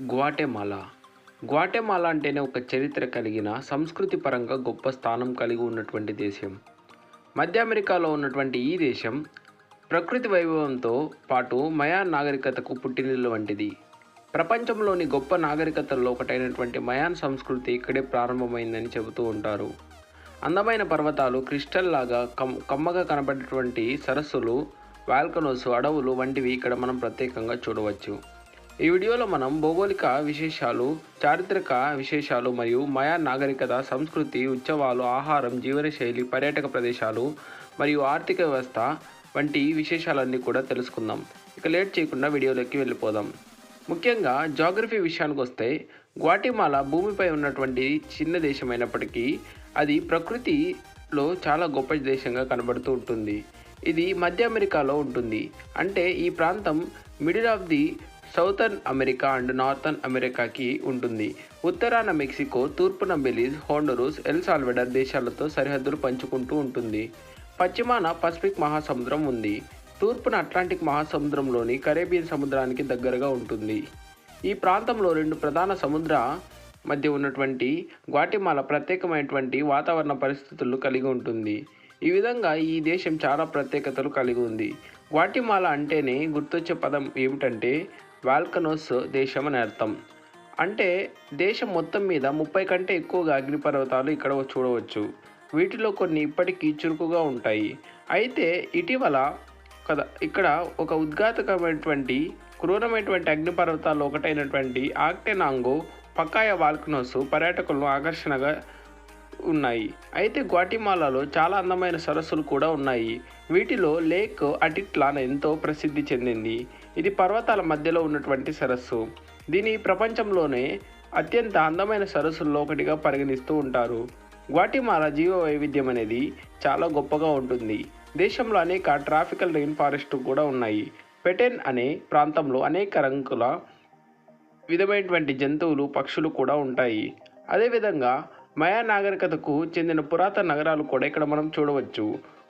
Guatemala. Guatemala అంటేనే ఒక చరిత్ర కలిగిన సంస్కృతి పరంగా గొప్ప స్థానం కలిగి ఉన్నటువంటి దేశం. మధ్య అమెరికాలో ఉన్నటువంటి ఈ దేశం ప్రకృతి వైభవంతో పాటు మయాన్ నాగరికతకు పుట్టినిల్లు వంటిది. ప్రపంచంలోని గొప్ప నాగరికతల్లో ఒకటైనటువంటి మయాన్ సంస్కృతి ఇక్కడే ప్రారంభమైందని చెబుతూ ఉంటారు. అందమైన పర్వతాలు క్రిస్టల్ లాగా కమ్ కమ్మగా కనబడేటువంటి సరస్సులు వాల్కనోస్ అడవులు వంటివి ఇక్కడ మనం ప్రత్యేకంగా చూడవచ్చు. ఈ వీడియోలో మనం భౌగోళిక విశేషాలు చారిత్రక విశేషాలు మరియు మయా నాగరికత సంస్కృతి ఉత్సవాలు ఆహారం జీవనశైలి పర్యాటక ప్రదేశాలు మరియు ఆర్థిక వ్యవస్థ వంటి విశేషాలన్నీ కూడా తెలుసుకుందాం. ఇక లేట్ చేయకుండా వీడియోలోకి వెళ్ళిపోదాం. ముఖ్యంగా జాగ్రఫీ విషయానికి వస్తే గ్వాటిమాలా భూమిపై ఉన్నటువంటి చిన్న దేశమైనప్పటికీ అది ప్రకృతిలో చాలా గొప్ప దేశంగా కనబడుతూ ఉంటుంది. ఇది మధ్య అమెరికాలో ఉంటుంది. అంటే ఈ ప్రాంతం middle of the southern America and northern అమెరికాకి ఉంటుంది. ఉత్తరాన మెక్సికో తూర్పున బెలీజ్ హోండరూస్ ఎల్ సాల్వెడర్ దేశాలతో సరిహద్దులు పంచుకుంటూ ఉంటుంది. పశ్చిమాన పసిఫిక్ మహాసముద్రం ఉంది. తూర్పున అట్లాంటిక్ మహాసముద్రంలోని కరేబియన్ సముద్రానికి దగ్గరగా ఉంటుంది. ఈ ప్రాంతంలో రెండు ప్రధాన సముద్ర మధ్య ఉన్నటువంటి గ్వాటిమాల ప్రత్యేకమైనటువంటి వాతావరణ పరిస్థితులు కలిగి ఉంటుంది. ఈ విధంగా ఈ దేశం చాలా ప్రత్యేకతలు కలిగి ఉంది. గ్వాటిమాల అంటేనే గుర్తొచ్చే పదం ఏమిటంటే వాల్కనోస్ దేశం అని అర్థం. అంటే దేశం మొత్తం మీద ముప్పై కంటే ఎక్కువగా అగ్నిపర్వతాలు ఇక్కడ చూడవచ్చు. వీటిలో కొన్ని ఇప్పటికీ చురుకుగా ఉంటాయి. అయితే ఇటీవల కదా ఇక్కడ ఒక ఉద్ఘాతకమైనటువంటి క్రూరమైనటువంటి అగ్నిపర్వతాల్లో ఒకటైనటువంటి ఆక్టెనాంగో పకాయ వాల్కనోస్ పర్యాటకులను ఆకర్షణగా ఉన్నాయి. అయితే గ్వాటిమాలాలో చాలా అందమైన సరస్సులు కూడా ఉన్నాయి. వీటిలో లేక్ అటిట్లాన్ ఎంతో ప్రసిద్ధి చెందింది. ఇది పర్వతాల మధ్యలో ఉన్నటువంటి సరస్సు. దీని ప్రపంచంలోనే అత్యంత అందమైన సరస్సుల్లో ఒకటిగా పరిగణిస్తూ ఉంటారు. గ్వాటిమాలా జీవ వైవిధ్యం అనేది చాలా గొప్పగా ఉంటుంది. దేశంలో అనేక ట్రాఫికల్ రెయిన్ ఫారెస్ట్ కూడా ఉన్నాయి. పెటెన్ అనే ప్రాంతంలో అనేక రంగుల విధమైనటువంటి జంతువులు పక్షులు కూడా ఉంటాయి. అదేవిధంగా మయా నాగరికతకు చెందిన పురాతన నగరాలు కూడా ఇక్కడ మనం చూడవచ్చు.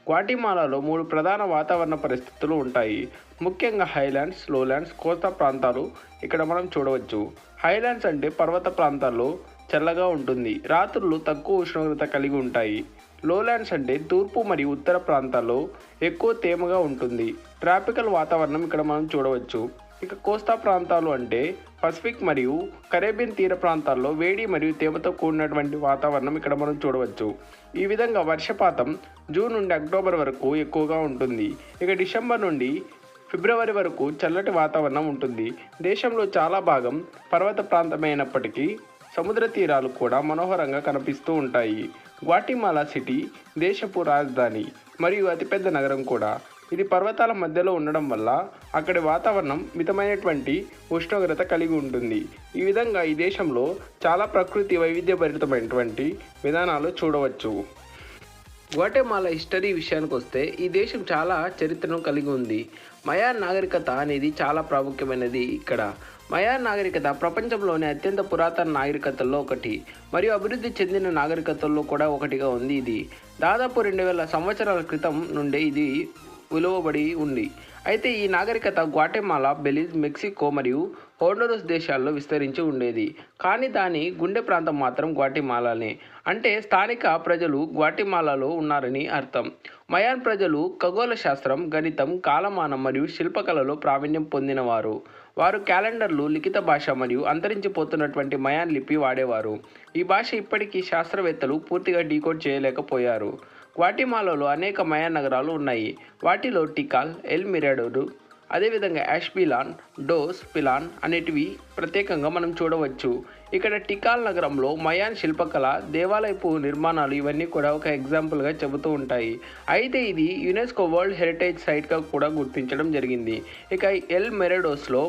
గ్వాటిమాలాలో మూడు ప్రధాన వాతావరణ పరిస్థితులు ఉంటాయి. ముఖ్యంగా హైలాండ్స్ లోలాండ్స్ కోస్తా ప్రాంతాలు ఇక్కడ మనం చూడవచ్చు. హైలాండ్స్ అంటే పర్వత ప్రాంతాల్లో చల్లగా ఉంటుంది. రాత్రులు తక్కువ ఉష్ణోగ్రత కలిగి ఉంటాయి. లోలాండ్స్ అంటే తూర్పు మరియు ఉత్తర ప్రాంతాల్లో ఎక్కువ తేమగా ఉంటుంది. ట్రాపికల్ వాతావరణం ఇక్కడ మనం చూడవచ్చు. ఇక కోస్తా ప్రాంతాలు అంటే పసిఫిక్ మరియు కరేబియన్ తీర ప్రాంతాల్లో వేడి మరియు తేమతో కూడినటువంటి వాతావరణం ఇక్కడ మనం చూడవచ్చు. ఈ విధంగా వర్షపాతం జూన్ నుండి అక్టోబర్ వరకు ఎక్కువగా ఉంటుంది. ఇక డిసెంబర్ నుండి ఫిబ్రవరి వరకు చల్లటి వాతావరణం ఉంటుంది. దేశంలో చాలా భాగం పర్వత ప్రాంతమైనప్పటికీ సముద్ర తీరాలు కూడా మనోహరంగా కనిపిస్తూ ఉంటాయి. గ్వాటిమాలా సిటీ దేశపు రాజధాని మరియు అతిపెద్ద నగరం కూడా ఇది పర్వతాల మధ్యలో ఉండడం వల్ల అక్కడి వాతావరణం మితమైనటువంటి ఉష్ణోగ్రత కలిగి ఉంటుంది. ఈ విధంగా ఈ దేశంలో చాలా ప్రకృతి వైవిధ్యభరితమైనటువంటి విధానాలు చూడవచ్చు. గ్వాటెమాలా హిస్టరీ విషయానికి వస్తే ఈ దేశం చాలా చరిత్రను కలిగి ఉంది. మయా నాగరికత అనేది చాలా ప్రాముఖ్యమైనది ఇక్కడ. మయా నాగరికత ప్రపంచంలోని అత్యంత పురాతన నాగరికతల్లో ఒకటి మరియు అభివృద్ధి చెందిన నాగరికతల్లో కూడా ఒకటిగా ఉంది ఇది. దాదాపు రెండు వేల సంవత్సరాల క్రితం నుండే ఇది విలువబడి ఉంది. అయితే ఈ నాగరికత గ్వాటెమాలా బెలిజ్ మెక్సికో మరియు హోండరస్ దేశాల్లో విస్తరించి ఉండేది. కానీ దాని గుండె ప్రాంతం మాత్రం గ్వాటిమాలానే. అంటే స్థానిక ప్రజలు గ్వాటిమాలాలో ఉన్నారని అర్థం. మయాన్ ప్రజలు ఖగోళ శాస్త్రం గణితం కాలమానం మరియు శిల్పకళలో ప్రావీణ్యం పొందినవారు. వారు క్యాలెండర్లు లిఖిత భాష మరియు అంతరించిపోతున్నటువంటి మయాన్ లిపి వాడేవారు. ఈ భాష ఇప్పటికీ శాస్త్రవేత్తలు పూర్తిగా డీకోడ్ చేయలేకపోయారు. గ్వాటిమాలాలో అనేక మయాన్ నగరాలు ఉన్నాయి. వాటిలో టికాల్ ఎల్ మిరాడోరు అదేవిధంగా యాష్పిలాన్ డోస్ పిలాన్ అనేటివి ప్రత్యేకంగా మనం చూడవచ్చు. ఇక్కడ టికాల్ నగరంలో మయాన్ శిల్పకళ దేవాలయపు నిర్మాణాలు ఇవన్నీ కూడా ఒక ఎగ్జాంపుల్గా చెబుతూ ఉంటాయి. అయితే ఇది యునెస్కో వరల్డ్ హెరిటేజ్ సైట్గా కూడా గుర్తించడం జరిగింది. ఇక ఎల్ మెరెడోస్లో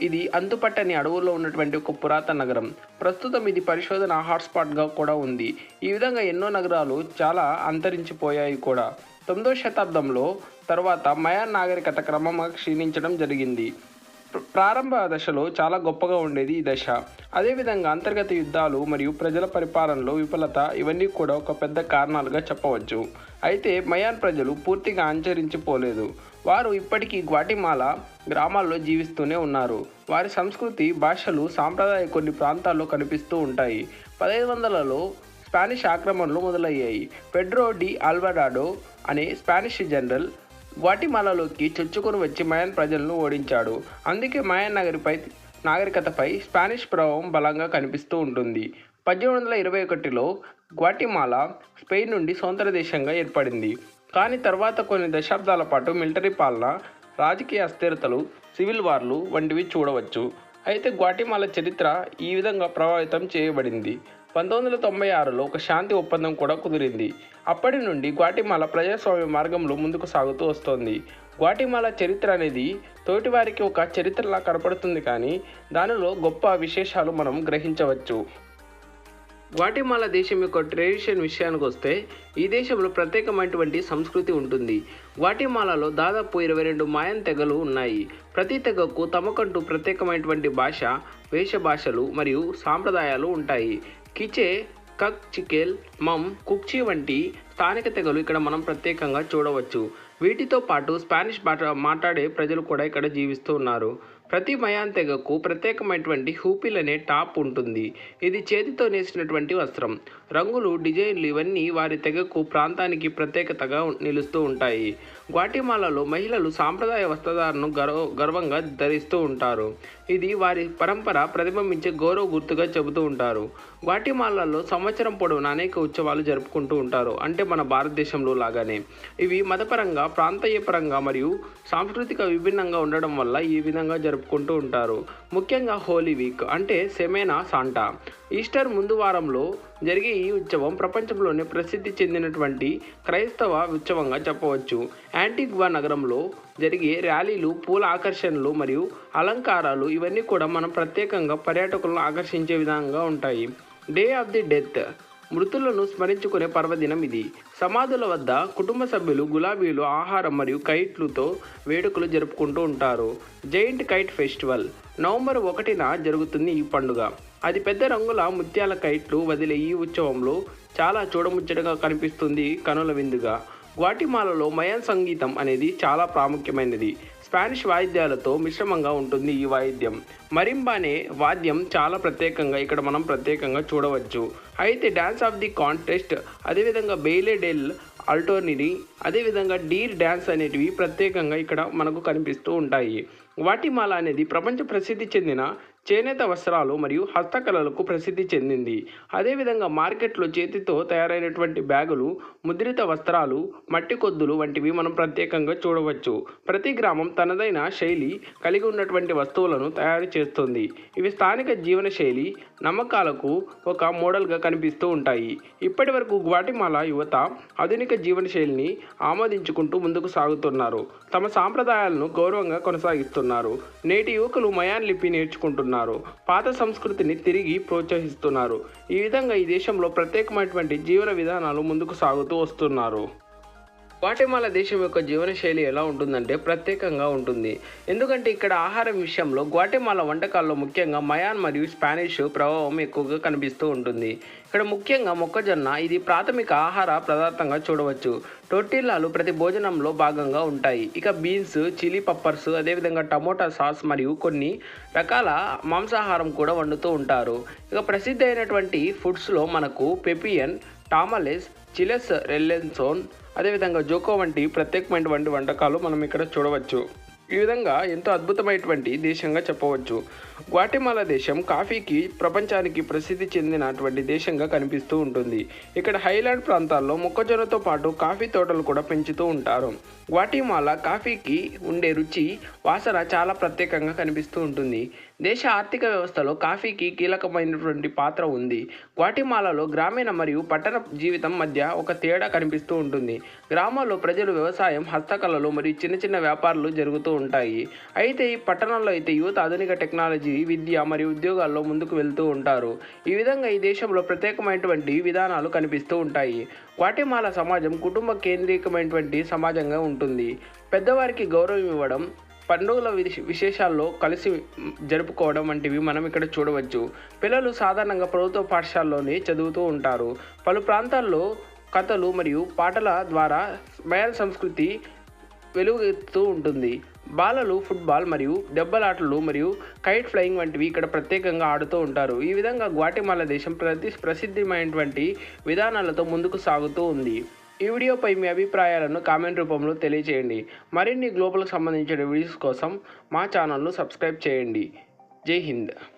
ఇది అంతుపట్టని అడవుల్లో ఉన్నటువంటి ఒక పురాతన నగరం. ప్రస్తుతం ఇది పరిశోధన హాట్స్పాట్గా కూడా ఉంది. ఈ విధంగా ఎన్నో నగరాలు చాలా అంతరించిపోయాయి కూడా. తొమ్మిదో శతాబ్దంలో తర్వాత మయాన్ నాగరికత క్రమంగా క్షీణించడం జరిగింది. ప్రారంభ దశలో చాలా గొప్పగా ఉండేది ఈ దశ. అదేవిధంగా అంతర్గత యుద్ధాలు మరియు ప్రజల పరిపాలనలో విఫలత ఇవన్నీ కూడా ఒక పెద్ద కారణాలుగా చెప్పవచ్చు. అయితే మయాన్ ప్రజలు పూర్తిగా ఆంచరించిపోలేదు వారు ఇప్పటికీ గ్వాటిమాల గ్రామాల్లో జీవిస్తూనే ఉన్నారు. వారి సంస్కృతి భాషలు సాంప్రదాయ కొన్ని ప్రాంతాల్లో కనిపిస్తూ ఉంటాయి. పదహైదు వందలలో స్పానిష్ ఆక్రమణలు మొదలయ్యాయి. పెడ్రో డి ఆల్వడాడో అనే స్పానిష్ జనరల్ గ్వాటిమాలాలోకి చొచ్చుకొని వచ్చి మయాన్ ప్రజలను ఓడించాడు. అందుకే మయాన్ నగరిపై నాగరికతపై స్పానిష్ ప్రభావం బలంగా కనిపిస్తూ ఉంటుంది. పద్దెనిమిది వందల ఇరవై ఒకటిలో గ్వాటిమాలా స్పెయిన్ నుండి స్వతంత్ర దేశంగా ఏర్పడింది. కానీ తర్వాత కొన్ని దశాబ్దాల పాటు మిలిటరీ పాలన రాజకీయ అస్థిరతలు సివిల్ వార్లు వంటివి చూడవచ్చు. అయితే గ్వాటిమాలా చరిత్ర ఈ విధంగా ప్రభావితం చేయబడింది. పంతొమ్మిది వందల తొంభై ఆరులో ఒక శాంతి ఒప్పందం కూడా కుదిరింది. అప్పటి నుండి గ్వాటిమాల ప్రజాస్వామ్య మార్గంలో ముందుకు సాగుతూ వస్తోంది. గ్వాటిమాల చరిత్ర అనేది తోటివారికి ఒక చరిత్రలా కనపడుతుంది కానీ దానిలో గొప్ప విశేషాలు మనం గ్రహించవచ్చు. గ్వాటిమాల దేశం యొక్క ట్రెడిషన్ విషయానికి వస్తే ఈ దేశంలో ప్రత్యేకమైనటువంటి సంస్కృతి ఉంటుంది. గ్వాటిమాలలో దాదాపు ఇరవై రెండు మాయన్ తెగలు ఉన్నాయి. ప్రతి తెగకు తమకంటూ ప్రత్యేకమైనటువంటి భాష వేష భాషలు మరియు సాంప్రదాయాలు ఉంటాయి. కిచే కక్ చికెల్ మమ్ కుక్చి వంటి స్థానిక తెగలు ఇక్కడ మనం ప్రత్యేకంగా చూడవచ్చు. వీటితో పాటు స్పానిష్ భాష మాట్లాడే ప్రజలు కూడా ఇక్కడ జీవిస్తూ ఉన్నారు. ప్రతి మయాన్ తెగకు ప్రత్యేకమైనటువంటి హూపిల్ అనే టాప్ ఉంటుంది. ఇది చేతితో నేసినటువంటి వస్త్రం. రంగులు డిజైన్లు ఇవన్నీ వారి తెగకు ప్రాంతానికి ప్రత్యేకతగా నిలుస్తూ ఉంటాయి. గ్వాటిమాలాలో మహిళలు సాంప్రదాయ వస్త్రధారణను గర్వ గర్వంగా ధరిస్తూ ఉంటారు. ఇది వారి పరంపర ప్రతిబింబించే గౌరవ గుర్తుగా చెబుతూ ఉంటారు. గ్వాటిమాలాలో సంవత్సరం పొడవునా అనేక ఉత్సవాలు జరుపుకుంటూ ఉంటారు. అంటే మన భారతదేశంలో లాగానే. ఇవి మతపరంగా ప్రాంతీయ పరంగా మరియు సాంస్కృతిక విభిన్నంగా ఉండడం వల్ల ఈ విధంగా జరుపుకుంటూ ఉంటారు. ముఖ్యంగా హోలీ వీక్ అంటే సెమేనా సాంటా. ఈస్టర్ ముందు వారంలో జరిగే ఈ ఉత్సవం ప్రపంచంలోనే ప్రసిద్ధి చెందినటువంటి క్రైస్తవ ఉత్సవంగా చెప్పవచ్చు. యాంటిగ్వా నగరంలో జరిగే ర్యాలీలు పూల ఆకర్షణలు మరియు అలంకారాలు ఇవన్నీ కూడా మనం ప్రత్యేకంగా పర్యాటకులను ఆకర్షించే విధంగా ఉంటాయి. డే ఆఫ్ ది డెత్ మృతులను స్మరించుకునే పర్వదినం ఇది. సమాధుల వద్ద కుటుంబ సభ్యులు గులాబీలు ఆహారం మరియు కైట్లతో వేడుకలు జరుపుకుంటూ ఉంటారు. జైంట్ కైట్ ఫెస్టివల్ నవంబర్ ఒకటిన జరుగుతుంది ఈ పండుగ. అది పెద్ద రంగుల ముత్యాల కైట్లు వదిలే ఈ ఉత్సవంలో చాలా చూడముచ్చటగా కనిపిస్తుంది కనుల విందుగా. గ్వాటిమాలలో మయాన్ సంగీతం అనేది చాలా ప్రాముఖ్యమైనది. స్పానిష్ వాయిద్యాలతో మిశ్రమంగా ఉంటుంది ఈ వాయిద్యం. మరింబ అనే వాద్యం చాలా ప్రత్యేకంగా ఇక్కడ మనం ప్రత్యేకంగా చూడవచ్చు. అయితే డ్యాన్స్ ఆఫ్ ది కాంటెస్ట్ అదేవిధంగా బెయిలే డెల్ అల్టోనిని అదేవిధంగా డీర్ డ్యాన్స్ అనేటివి ప్రత్యేకంగా ఇక్కడ మనకు కనిపిస్తూ ఉంటాయి. వాటిమాల అనేది ప్రపంచ ప్రసిద్ధి చెందిన చేనేత వస్త్రాలు మరియు హస్తకళలకు ప్రసిద్ధి చెందింది. అదేవిధంగా మార్కెట్లో చేతితో తయారైనటువంటి బ్యాగులు ముద్రిత వస్త్రాలు మట్టి కొద్దులు వంటివి మనం ప్రత్యేకంగా చూడవచ్చు. ప్రతి గ్రామం తనదైన శైలి కలిగి ఉన్నటువంటి వస్తువులను తయారు చేస్తుంది. ఇవి స్థానిక జీవన శైలి నమ్మకాలకు ఒక మోడల్గా కనిపిస్తూ ఉంటాయి. ఇప్పటి వరకు గ్వాటిమాలా యువత ఆధునిక జీవన శైలిని ఆమోదించుకుంటూ ముందుకు సాగుతున్నారు. తమ సాంప్రదాయాలను గౌరవంగా కొనసాగిస్తున్నారు. నేటి యువకులు మయాన్ లిపి నేర్చుకుంటున్నారు. పాత సంస్కృతిని తిరిగి ప్రోత్సహిస్తున్నారు. ఈ విధంగా ఈ దేశంలో ప్రత్యేకమైనటువంటి జీవన విధానాలు ముందుకు సాగుతూ వస్తున్నారు. గ్వాటెమాలా దేశం యొక్క జీవనశైలి ఎలా ఉంటుందంటే ప్రత్యేకంగా ఉంటుంది. ఎందుకంటే ఇక్కడ ఆహారం విషయంలో గ్వాటెమాలా వంటకాల్లో ముఖ్యంగా మయాన్ మరియు స్పానిష్ ప్రభావం ఎక్కువగా కనిపిస్తూ ఉంటుంది. ఇక్కడ ముఖ్యంగా మొక్కజొన్న ఇది ప్రాథమిక ఆహార పదార్థంగా చూడవచ్చు. టొర్టిల్లాలు ప్రతి భోజనంలో భాగంగా ఉంటాయి. ఇక బీన్స్ చిల్లీ పప్పర్స్ అదేవిధంగా టమోటా సాస్ మరియు కొన్ని రకాల మాంసాహారం కూడా వండుతూ ఉంటారు. ఇక ప్రసిద్ధి అయినటువంటి ఫుడ్స్లో మనకు పెపియన్ టామలెస్ చిలెస్ రెల్లెన్సోన్ అదేవిధంగా జోకో వంటి ప్రత్యేకమైనటువంటి వంటకాలు మనం ఇక్కడ చూడవచ్చు. ఈ విధంగా ఎంతో అద్భుతమైనటువంటి దేశంగా చెప్పవచ్చు. గ్వాటెమాలా దేశం కాఫీకి ప్రపంచానికి ప్రసిద్ధి చెందినటువంటి దేశంగా కనిపిస్తూ ఉంటుంది. ఇక్కడ హైలాండ్ ప్రాంతాల్లో మొక్కజొన్నతో పాటు కాఫీ తోటలు కూడా పెంచుతూ ఉంటారు. గ్వాటిమాలా కాఫీకి ఉండే రుచి వాసన చాలా ప్రత్యేకంగా కనిపిస్తూ ఉంటుంది. దేశ ఆర్థిక వ్యవస్థలో కాఫీకి కీలకమైనటువంటి పాత్ర ఉంది. గ్వాటిమాలాలో గ్రామీణ మరియు పట్టణ జీవితం మధ్య ఒక తేడా కనిపిస్తూ ఉంటుంది. గ్రామాల్లో ప్రజలు వ్యవసాయం హస్తకళలు మరియు చిన్న చిన్న వ్యాపారాలు జరుగుతూ ఉంటాయి. అయితే ఈ పట్టణాల్లో అయితే యువత ఆధునిక టెక్నాలజీ విద్య మరియు ఉద్యోగాల్లో ముందుకు వెళ్తూ ఉంటారు. ఈ విధంగా ఈ దేశంలో ప్రత్యేకమైనటువంటి విధానాలు కనిపిస్తూ ఉంటాయి. గ్వాటిమాలా సమాజం కుటుంబ కేంద్రీకమైనటువంటి సమాజంగా ఉంటుంది. పెద్దవారికి గౌరవం ఇవ్వడం పండుగల విశేషాల్లో కలిసి జరుపుకోవడం వంటివి మనం ఇక్కడ చూడవచ్చు. పిల్లలు సాధారణంగా ప్రభుత్వ పాఠశాలలోనే చదువుతూ ఉంటారు. పలు ప్రాంతాల్లో కథలు మరియు పాటల ద్వారా బయలు సంస్కృతి వెలుగెత్తుతూ ఉంటుంది. బాలలు ఫుట్బాల్ మరియు దెబ్బలాటలు మరియు కైట్ ఫ్లయింగ్ వంటివి ఇక్కడ ప్రత్యేకంగా ఆడుతూ ఉంటారు. ఈ విధంగా గ్వాటిమాలా దేశం ప్రతి ప్రసిద్ధమైనటువంటి విధానాలతో ముందుకు సాగుతూ ఉంది. ఈ వీడియోపై మీ అభిప్రాయాలను కామెంట్ రూపంలో తెలియజేయండి మరిన్ని గ్లోబల్కి సంబంధించిన వీడియోస్ కోసం మా ఛానల్ను సబ్స్క్రైబ్ చేయండి. జై హింద్.